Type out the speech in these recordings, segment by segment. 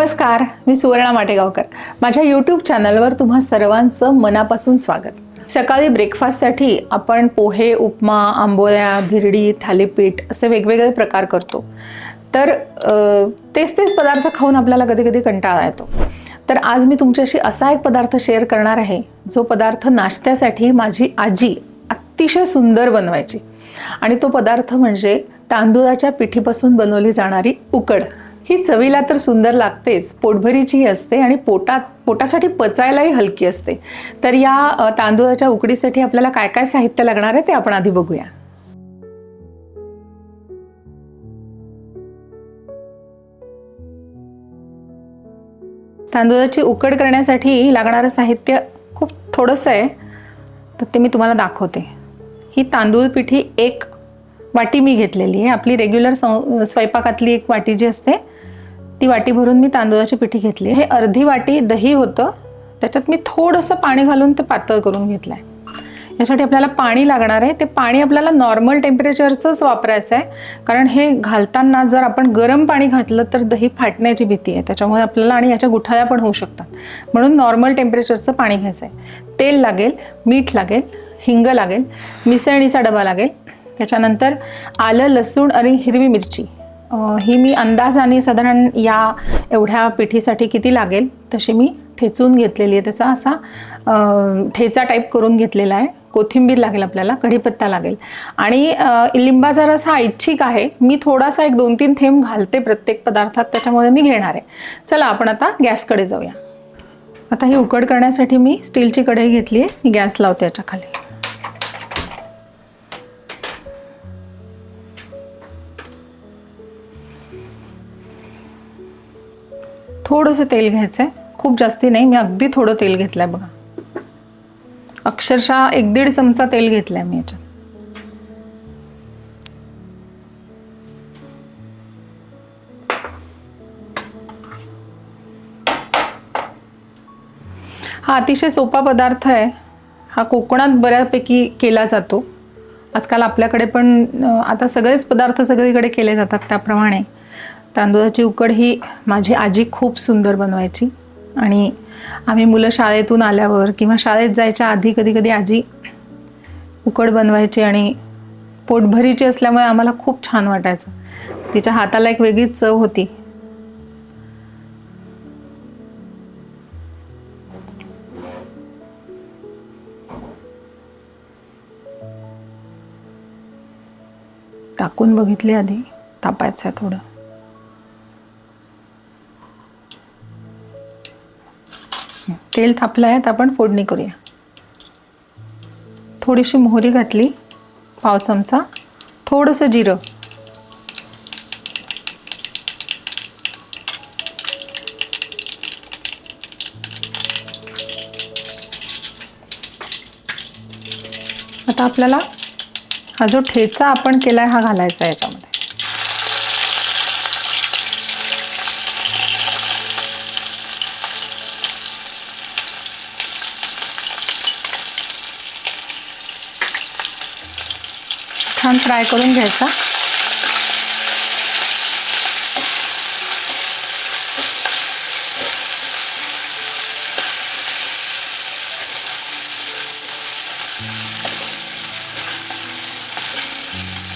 नमस्कार मी सुवर्णा माटेगावकर. माझ्या यूट्यूब चॅनलवर तुम्हा सर्वांचं मनापासून स्वागत. सकाळी ब्रेकफास्टसाठी आपण पोहे उपमा आंबोळ्या धिरडी थालीपीठ असे वेगवेगळे प्रकार करतो. तर तेच तेच पदार्थ खाऊन आपल्याला कधी कधी कंटाळा येतो. तर आज मी तुमच्याशी असा एक पदार्थ शेअर करणार आहे जो पदार्थ नाश्त्यासाठी माझी आजी अतिशय सुंदर बनवायची. आणि तो पदार्थ म्हणजे तांदूळाच्या पिठीपासून बनवली जाणारी उकड. ही चवीला तर सुंदर लागतेच. पोटभरीचीही असते आणि पोटात पोटासाठी पचायलाही हलकी असते. तर या तांदूळाच्या उकडीसाठी आपल्याला काय काय साहित्य लागणार आहे ते आपण आधी बघूया. तांदूळाची उकड करण्यासाठी लागणारं साहित्य खूप थोडंसं आहे. तर ते मी तुम्हाला दाखवते. ही तांदूळ पिठी एक वाटी मी घेतलेली आहे. आपली रेग्युलर सं स्वयंपाकातली एक वाटी जी असते ती वाटी भरून मी तांदूळाची पिठी घेतली. हे अर्धी वाटी दही होतं. त्याच्यात मी थोडंसं पाणी घालून ते पातळ करून घेतलं आहे यासाठी आपल्याला पाणी लागणार आहे. ते पाणी आपल्याला नॉर्मल टेम्परेचरचंच वापरायचं आहे. कारण हे घालताना जर आपण गरम पाणी घातलं तर दही फाटण्याची भीती आहे. त्याच्यामुळे आपल्याला आणि याच्या गुठाळ्या पण होऊ शकतात. म्हणून नॉर्मल टेम्परेचरचं पाणी घ्यायचं आहे. तेल लागेल मीठ लागेल हिंग लागेल मिसळणीचा डबा लागेल. त्याच्यानंतर आलं लसूण आणि हिरवी मिरची. ही मी अंदाजाने साधारण या एवढ्या पिठीसाठी किती लागेल तशी मी ठेचून घेतलेली आहे. त्याचा असा ठेचा टाईप करून घेतलेला आहे. कोथिंबीर लागेल आपल्याला कढीपत्ता लागेल. आणि लिंबाचा रस हा ऐच्छिक आहे. मी थोडासा एक दोन तीन थेंब घालते प्रत्येक पदार्थात त्याच्यामुळे मी घेणार आहे. चला आपण आता गॅसकडे जाऊया. आता ही उकड करण्यासाठी मी स्टीलची कढई घेतली आहे. गॅस लावते याच्या खाली. थोडंसं तेल घ्यायचं आहे खूप जास्ती नाही मी अगदी थोडं तेल घेतलं आहे बघा. अक्षरशः एक दीड चमचा तेल घेतलं आहे मी याच्यात. हा अतिशय सोपा पदार्थ आहे. हा कोकणात बऱ्यापैकी केला जातो. आजकाल आपल्याकडे पण आता सगळेच पदार्थ सगळीकडे केले जातात त्याप्रमाणे. तांदूळाची उकड ही माझी आजी खूप सुंदर बनवायची. आणि आम्ही मुलं शाळेतून आल्यावर किंवा शाळेत जायच्या आधी कधी कधी आजी उकड बनवायची आणि पोटभरीची असल्यामुळे आम्हाला खूप छान वाटायचं. तिच्या हाताला एक वेगळीच चव होती. टाकून बघितली आधी तापायचं आहे थोडं. तेल थापलं आहे तर आपण फोडणी करूया. थोडीशी मोहरी घातली पाव चमचा. थोडंसं जिरं. आता आपल्याला हा जो ठेचा आपण केला आहे हा घालायचा आहे याच्यामध्ये. छान फ्राय करून घ्यायचा.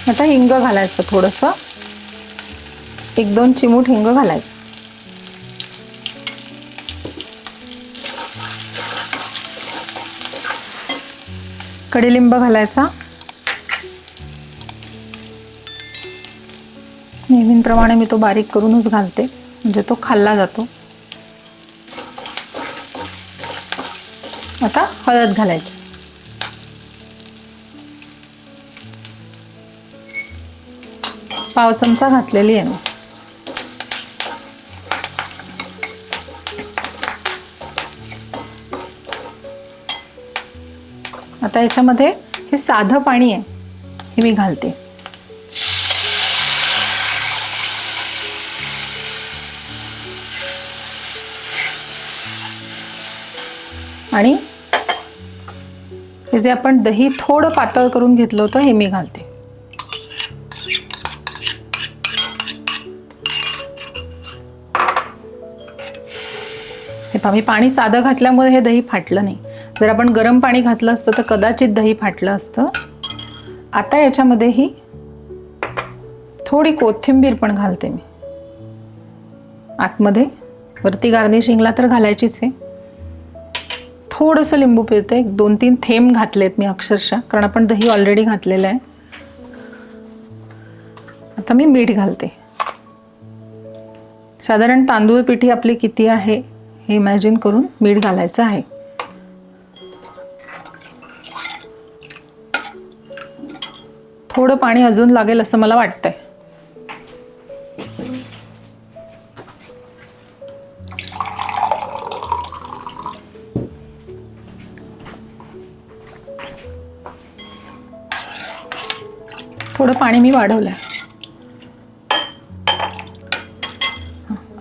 आता हिंग घालायचं थोडंसं. एक दोन चिमूट हिंग घालायचं. कडीलिंब घालायचा. नेहमीप्रमाणे मी तो बारीक करूनच घालते. म्हणजे तो खाल्ला जातो. आता हळद घालायची. पाव चमचा घातलेली आहे मी. आता याच्यामध्ये हे साधं पाणी आहे हे मी घालते. आणि हे जे आपण दही थोडं पातळ करून घेतलं होतं हे मी घालते. हे पहा मी पाणी साधं घातल्यामुळे हे दही फाटलं नाही. जर आपण गरम पाणी घातलं असतं तर कदाचित दही फाटलं असतं. आता याच्यामध्ये ही थोडी कोथिंबीर पण घालते मी. आतमध्ये वरती गार्निशिंगला तर घालायचीच आहे. थोडंसं लिंबू पिळते. एक दोन तीन थेंब घातलेत मी अक्षरशः कारण आपण दही ऑलरेडी घातलेलं आहे. आता मी मीठ घालते. साधारण तांदूळ पिठी आपली किती आहे हे इमॅजिन करून मीठ घालायचं आहे. थोडं पाणी अजून लागेल असं मला वाटतंय. पाणी मी वाढवलं आहे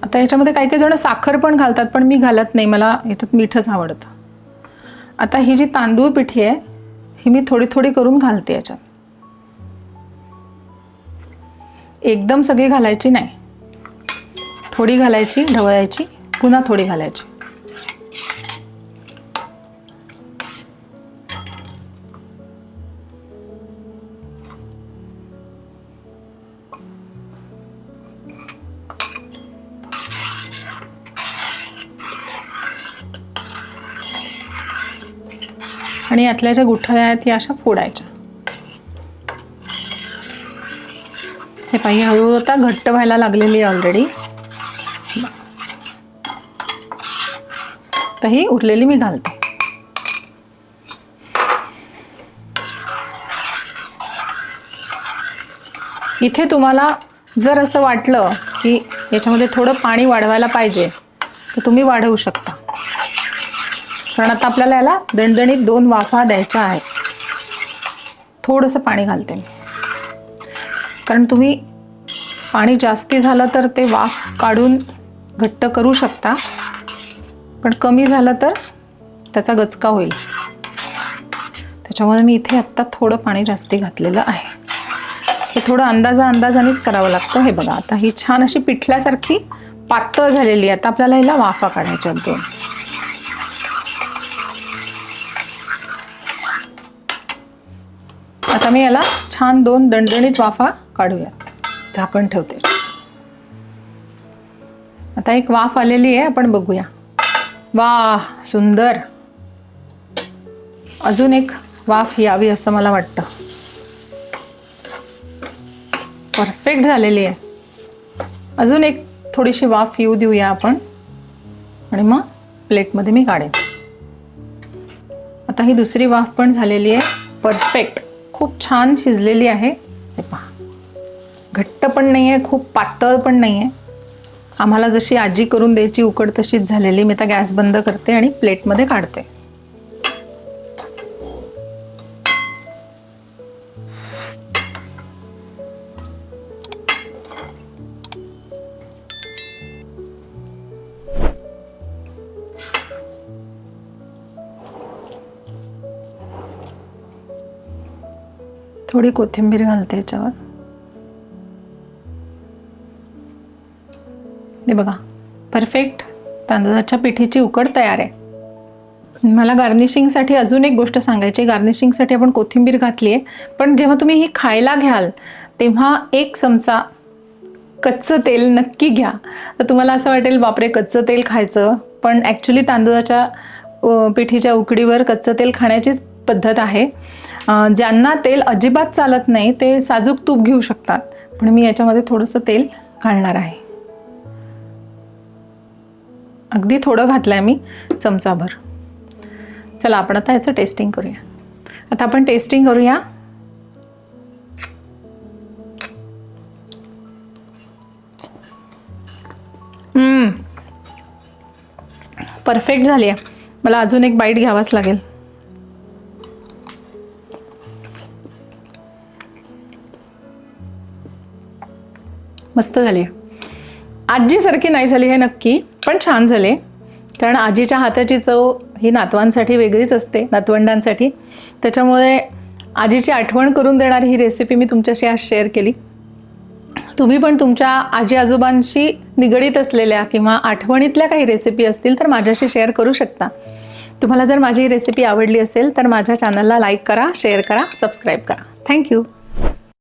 आता याच्यामध्ये काही काही जण साखर पण घालतात पण मी घालत नाही. मला याच्यात मीठच आवडतं. आता ही जी तांदूळ पिठी आहे ही मी थोडी थोडी करून घालते याच्यात. एकदम सगळी घालायची नाही. थोडी घालायची ढवळायची पुन्हा थोडी घालायची. आणि यातल्या ज्या गुठळ्या आहेत या अशा फोडायच्या. हे पाहिजे हळूहळू आता घट्ट व्हायला लागलेली आहे ऑलरेडी तर ही उरलेली मी घालते. इथे तुम्हाला जर असं वाटलं की याच्यामध्ये थोडं पाणी वाढवायला पाहिजे तर तुम्ही वाढवू शकता. कारण आता आपल्याला याला दणदणीत दोन वाफा द्यायच्या आहेत. थोडंसं पाणी घालते कारण तुम्ही पाणी जास्ती झालं तर ते वाफ काढून घट्ट करू शकता. पण कमी झालं तर त्याचा गचका होईल. त्याच्यामुळे मी इथे आत्ता थोडं पाणी जास्ती घातलेलं आहे. हे थोडं अंदाजा अंदाजानेच करावं लागतं. हे बघा आता ही छान अशी पिठल्यासारखी पातळ झालेली आहे. आता आपल्याला हिला वाफा काढायच्या दोन. आता मी याला छान दोन दणदणीत वाफा काढूया. झाकण ठेवते. आता एक वाफ आलेली आहे आपण बघूया. वा सुंदर. अजून एक वाफ यावी असं मला वाटतं. परफेक्ट झालेली आहे. अजून एक थोडीशी वाफ येऊ देऊया आपण. आणि मग प्लेटमध्ये मी काढेन. आता ही दुसरी वाफ पण झालेली आहे. परफेक्ट खूप छान शिजलेली आहे. हे पहा. घट्ट पण नाही आहे खूप पातळ पण नाही आहे आम्हाला जशी आजी करून द्यायची उकड तशीच झालेली. मी आता गॅस बंद करते आणि प्लेटमध्ये काढते. थोडी कोथिंबीर घालते याच्यावर. हे बघा परफेक्ट तांदळाच्या पिठीची उकड तयार आहे. मला गार्निशिंगसाठी अजून एक गोष्ट सांगायची गार्निशिंगसाठी आपण कोथिंबीर घातली आहे पण जेव्हा तुम्ही ही खायला घ्याल तेव्हा एक चमचा कच्चं तेल नक्की घ्या. तर तुम्हाला असं वाटेल बापरे कच्चं तेल खायचं. पण ॲक्च्युली तांदळाच्या पिठीच्या उकडीवर कच्चं तेल खाण्याचीच पद्धत आहे. ज्यांना तेल अजिबात चालत नाही ते साजूक तूप घेऊ शकतात. पण मी याच्यामध्ये थोडंसं तेल घालणार आहे. अगदी थोडं घातलं आहे मी चमचाभर. चला आपण आता याचं टेस्टिंग करूया. आता आपण टेस्टिंग करूया. परफेक्ट झाली आहे मला अजून एक बाईट घ्यावाच लागेल. मस्त झाली. आहे आजीसारखी नाही झाली हे नक्की पण छान झाले. कारण आजीच्या हाताची चव ही नातवांसाठी वेगळीच असते नातवंडांसाठी. त्याच्यामुळे आजीची आठवण करून देणारी ही रेसिपी मी तुमच्याशी आज शेअर केली. तुम्ही पण तुमच्या आजी आजोबांशी निगडीत असलेल्या किंवा आठवणीतल्या काही रेसिपी असतील तर माझ्याशी शेअर करू शकता. तुम्हाला जर माझी ही रेसिपी आवडली असेल तर माझ्या चॅनलला लाईक करा शेअर करा सबस्क्राईब करा. थँक्यू